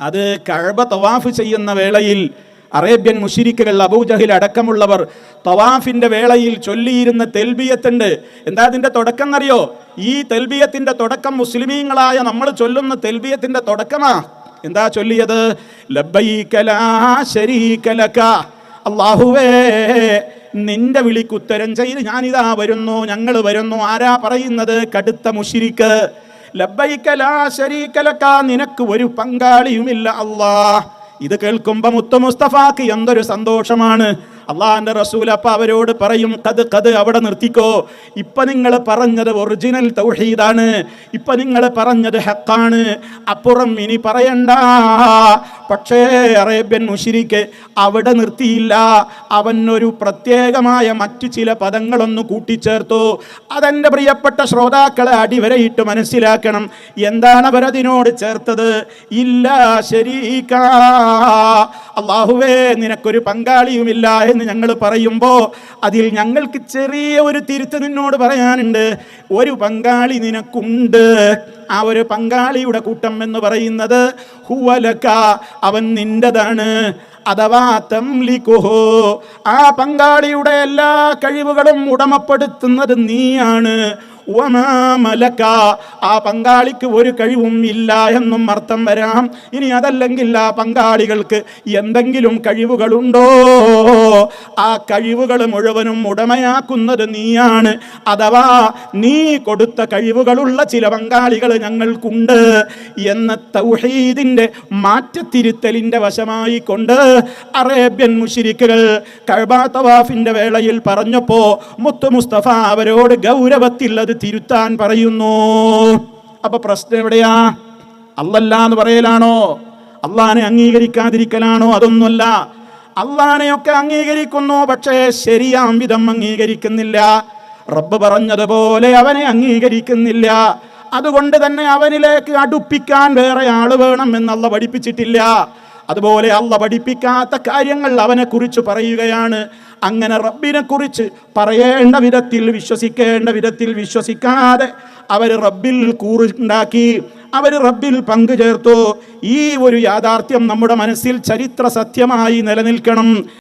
അത് കഴബ തവാഫ് ചെയ്യുന്ന വേളയിൽ അറേബ്യൻ മുഷിരിക്കുകൾ അബൂജഹിൽ അടക്കമുള്ളവർ തവാഫിന്റെ വേളയിൽ ചൊല്ലിയിരുന്ന തെൽബിയത്തുണ്ട്. എന്താ അതിന്റെ തുടക്കം എന്നറിയോ ഈ തെൽബിയത്തിന്റെ തുടക്കം മുസ്ലിമീങ്ങളായ നമ്മൾ ചൊല്ലുന്ന തെൽബിയത്തിന്റെ തുടക്കമാ. എന്താ ചൊല്ലിയത്. അള്ളാഹുവേ നിന്റെ വിളിക്കുത്തരം ചെയ്ത് ഞാനിതാ വരുന്നു ഞങ്ങൾ വരുന്നു. ആരാ പറയുന്നത്? കടുത്ത മുഷിരിക്ക് നിനക്ക് ഒരു പങ്കാളിയുമില്ല അള്ളാ ഇത് കേൾക്കുമ്പോ മുത്തു മുസ്തഫാക്ക് എന്തൊരു സന്തോഷമാണ്. അള്ളാഹിന്റെ റസൂൽ അപ്പ അവരോട് പറയും കത് കത് അവിടെ നിർത്തിക്കോ. ഇപ്പൊ നിങ്ങൾ പറഞ്ഞത് ഒറിജിനൽ തൗഹീദാണ്. ഇപ്പൊ നിങ്ങൾ പറഞ്ഞത് ഹക്കാണ്. അപ്പുറം ഇനി പറയണ്ട. പക്ഷേ അറേബ്യൻ മുഷിരിക്ക് അവിടെ നിർത്തിയില്ല. അവൻ ഒരു പ്രത്യേകമായ മറ്റു ചില പദങ്ങളൊന്ന് കൂട്ടിച്ചേർത്തു. അതെന്റെ പ്രിയപ്പെട്ട ശ്രോതാക്കളെ അടിവരയിട്ട് മനസ്സിലാക്കണം. എന്താണ് അവരതിനോട് ചേർത്തത്? ഇല്ല ശരീക അള്ളാഹുവേ നിനക്കൊരു പങ്കാളിയുമില്ല എന്ന് ഞങ്ങൾ പറയുമ്പോൾ അതിൽ ഞങ്ങൾക്ക് ചെറിയ ഒരു തിരുത്ത് നിന്നോട് പറയാനുണ്ട്. ഒരു പങ്കാളി നിനക്കുണ്ട്. ആ ഒരു പങ്കാളിയുടെ കൂട്ടം എന്ന് പറയുന്നത് ഹുവലക്ക അവൻ നിന്റെതാണ് അഥവാ തംലിക്കുഹോ ആ പങ്കാളിയുടെ എല്ലാ കഴിവുകളും ഉടമപ്പെടുത്തുന്നത് നീയാണ്. മലക്ക. ആ പങ്കാളിക്ക് ഒരു കഴിവും ഇല്ല എന്നും അർത്ഥം വരാം. ഇനി അതല്ലെങ്കിൽ ആ പങ്കാളികൾക്ക് എന്തെങ്കിലും കഴിവുകളുണ്ടോ? ആ കഴിവുകൾ മുഴുവനും ഉടമയാക്കുന്നത് നീയാണ്. അഥവാ നീ കൊടുത്ത കഴിവുകളുള്ള ചില പങ്കാളികൾ ഞങ്ങൾക്കുണ്ട് എന്ന തൗഹീദിന്റെ മാറ്റത്തിരുത്തലിന്റെ വശമായിക്കൊണ്ട് അറേബ്യൻ മുഷിരിക്കുകൾ കഴബാ തവാഫിന്റെ വേളയിൽ പറഞ്ഞപ്പോ മുത്തു മുസ്തഫ അവരോട് ഗൗരവത്തിൽ അത് തിരുത്താൻ പറയുന്നു. അപ്പൊ പ്രശ്നം എവിടെയാ? അല്ലല്ല എന്ന് പറയലാണോ? അള്ളാനെ അംഗീകരിക്കാതിരിക്കലാണോ? അതൊന്നുമല്ല. അള്ളാനെയൊക്കെ അംഗീകരിക്കുന്നു പക്ഷേ ശരിയാം വിധം അംഗീകരിക്കുന്നില്ല. റബ്ബ് പറഞ്ഞതുപോലെ അവനെ അംഗീകരിക്കുന്നില്ല. അതുകൊണ്ട് തന്നെ അവനിലേക്ക് അടുപ്പിക്കാൻ വേറെ ആൾ വേണം എന്നല്ല പഠിപ്പിച്ചിട്ടില്ല. അതുപോലെ അള്ള പഠിപ്പിക്കാത്ത കാര്യങ്ങൾ അവനെ കുറിച്ച് പറയുകയാണ്. അങ്ങനെ റബ്ബിനെ കുറിച്ച് പറയേണ്ട വിധത്തിൽ വിശ്വസിക്കേണ്ട വിധത്തിൽ വിശ്വസിക്കാതെ അവർ റബ്ബിൽ കൂറുണ്ടാക്കി അവർ റബ്ബിൽ പങ്കു ചേർത്തു ഈ ഒരു യാഥാർത്ഥ്യം നമ്മുടെ മനസ്സിൽ ചരിത്ര സത്യമായി നിലനിൽക്കണം.